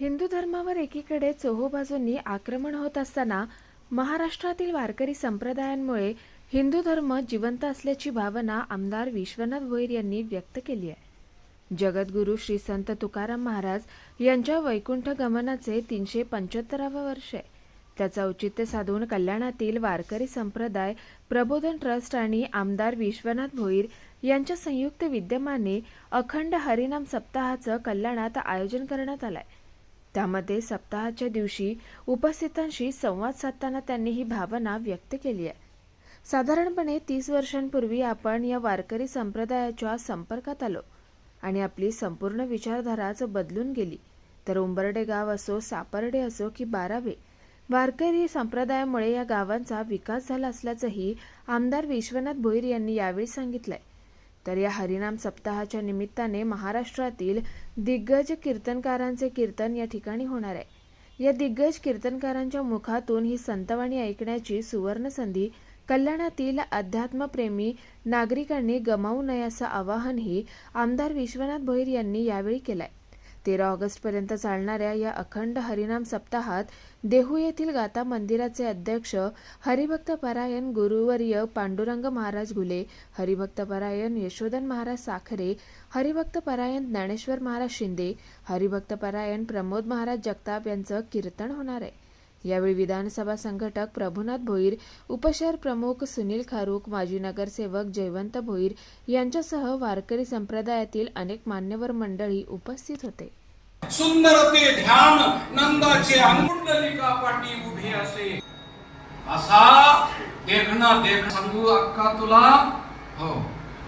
हिंदू धर्मावर एकीकडे चोहोबाजूंनी आक्रमण होत असताना महाराष्ट्रातील वारकरी संप्रदायांमुळे हिंदू धर्म जिवंत असल्याची भावना आमदार विश्वनाथ भोईर यांनी व्यक्त केली आहे. जगद्गुरू श्री संत तुकाराम महाराज यांच्या वैकुंठ गमनाचे तीनशे पंच्याहत्तरावं वर्ष आहे. त्याचं औचित्य साधून कल्याणातील वारकरी संप्रदाय प्रबोधन ट्रस्ट आणि आमदार विश्वनाथ भोईर यांच्या संयुक्त विद्यमाने अखंड हरिनाम सप्ताहाचं कल्याणात आयोजन करण्यात आलंय. त्यामध्ये सप्ताहाच्या दिवशी उपस्थितांशी संवाद साधताना त्यांनी ही भावना व्यक्त केली आहे. साधारणपणे तीस वर्षांपूर्वी आपण या वारकरी संप्रदायाच्या संपर्कात आलो आणि आपली संपूर्ण विचारधाराच बदलून गेली. तर उंबरडे गाव असो सापर्डे असो की बारावे वारकरी संप्रदायामुळे या गावांचा विकास झाला असल्याचंही आमदार विश्वनाथ भोईर यांनी यावेळी सांगितलंय. तर या हरिनाम सप्ताहाच्या निमित्ताने महाराष्ट्रातील दिग्गज कीर्तनकारांचे कीर्तन या ठिकाणी होणार आहे. या दिग्गज कीर्तनकारांच्या मुखातून ही संतवाणी ऐकण्याची सुवर्ण संधी कल्याणातील अध्यात्मप्रेमी नागरिकांनी गमावू नये असं आवाहनही आमदार विश्वनाथ भोईर यांनी यावेळी केलंय. तेरा ऑगस्टपर्यंत चालणाऱ्या या अखंड हरिनाम सप्ताहात देहू येथील गाता मंदिराचे अध्यक्ष हरिभक्त परायण गुरुवर्य पांडुरंग महाराज गुले हरिभक्त परायण यशोधन महाराज साखरे हरिभक्त परायण ज्ञानेश्वर महाराज शिंदे हरिभक्त परायण प्रमोद महाराज जगताप यांचं कीर्तन होणार आहे. यावेळी विधानसभा संघटक प्रभुनाथ भोईर उपशहर प्रमुख सुनील खारूक माजी नगरसेवक जयवंत भोईर यांच्यासह वारकरी संप्रदायातील अनेक मान्यवर मंडळी उपस्थित होते. सुंदर ते ध्यान नंदाचे अंकुंडलिका पाटी उभी असे. असा देखना देख सांगू अक्का तुला? हो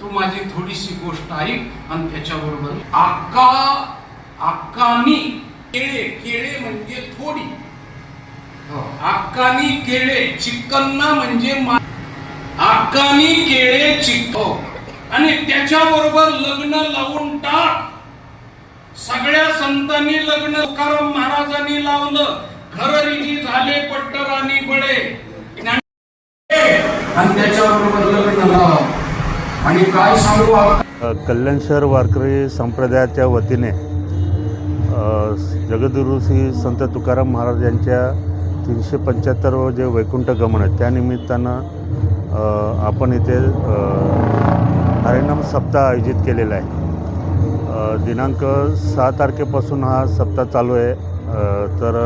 तू माझी थोडीशी गोष्ट ऐक आणि त्याच्याबरोबर अक्का अक्कानी केळे केळे म्हणजे थोडी. हो. आकानी केळे चिकन्ना म्हणजे आकानी केळे चिक हो. आणि त्याच्याबरोबर लग्न लावून टाक. सगळ्या संतांनी लग्न तुकाराम महाराजांनी लावलं. घर रिजी झाले पट्टराणी बळे. आणि त्याच्याबरोबर लग्न लाव. आणि काय सांगू कल्याण शहर वारकरी संप्रदायाच्या वतीने जगदुरुषी संत तुकाराम महाराज यांच्या तीनशे पंच्याहत्तरवं जे वैकुंठ गमन आहे त्यानिमित्तानं आपण इथे हरिनाम सप्ताह आयोजित केलेला आहे. दिनांक सहा तारखेपासून हा सप्ताह चालू आहे. तर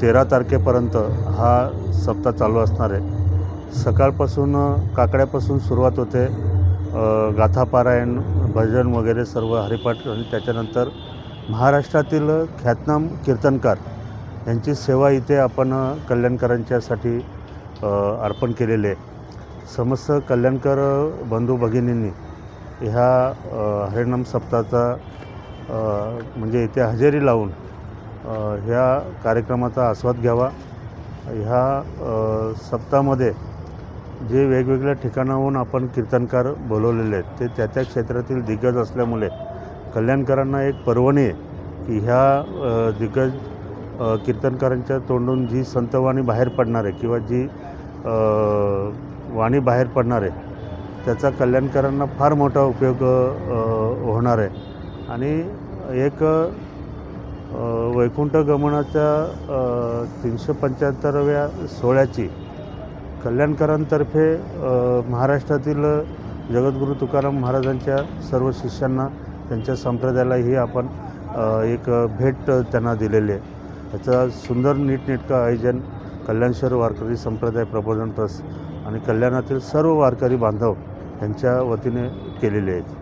तेरा तारखेपर्यंत हा सप्ताह चालू असणार आहे. सकाळपासून काकड्यापासून सुरुवात होते. गाथापारायण भजन वगैरे सर्व हरिपाठ आणि त्याच्यानंतर महाराष्ट्रातील ख्यातनाम कीर्तनकार यांची सेवा इथे आपण कल्याणकरांच्यासाठी अर्पण केलेली आहे. समस्त कल्याणकर बंधू भगिनींनी ह्या हरिनाम सप्ताहाचा म्हणजे इथे हजेरी लावून ह्या कार्यक्रमाचा आस्वाद घ्यावा. ह्या सप्ताहामध्ये जे वेगवेगळ्या ठिकाणाहून आपण कीर्तनकार बोलवलेले आहेत ते त्या त्या क्षेत्रातील दिग्गज असल्यामुळे कल्याणकरांना एक पर्वणी आहे की ह्या दिग्गज कीर्तनकारांच्या तोंडून जी संतवाणी बाहेर पडणार आहे किंवा जी वाणी बाहेर पडणार आहे त्याचा कल्याणकारांना फार मोठा उपयोग होणार आहे. आणि एक वैकुंठ गमनाच्या तीनशे पंच्याहत्तराव्या सोहळ्याची कल्याणकरांतर्फे महाराष्ट्रातील जगद्गुरू तुकाराम महाराजांच्या सर्व शिष्यांना त्यांच्या संप्रदायालाही आपण एक भेट त्यांना दिलेली आहे. त्याचा सुंदर नीटनेटकं आयोजन कल्याणश्वर वारकरी संप्रदाय प्रबोधन ट्रस्ट आणि कल्याणातील सर्व वारकरी बांधव यांच्या वतीने केलेले आहेत.